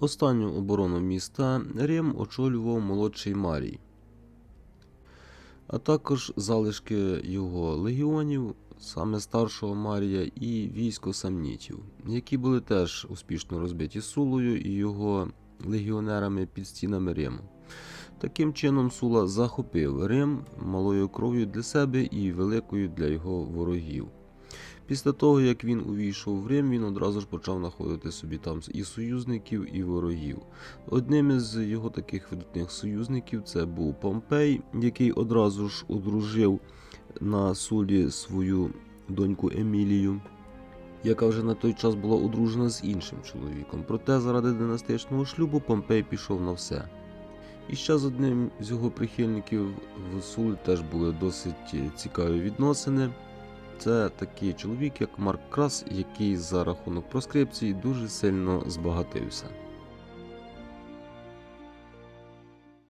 Останню оборону міста Рим очолював молодший Марій, а також залишки його легіонів, саме старшого Марія і військо самнітів, які були теж успішно розбиті Сулою і його легіонерами під стінами Риму. Таким чином Сула захопив Рим малою кров'ю для себе і великою для його ворогів. Після того, як він увійшов в Рим, він одразу ж почав знаходити собі там і союзників, і ворогів. Одним із його таких видатних союзників це був Помпей, який одразу ж одружив на Сулі свою доньку Емілію, яка вже на той час була одружена з іншим чоловіком. Проте заради династичного шлюбу Помпей пішов на все. І ще з одним з його прихильників в Сулі теж були досить цікаві відносини. Це такий чоловік, як Марк Крас, який за рахунок проскрипції дуже сильно збагатився.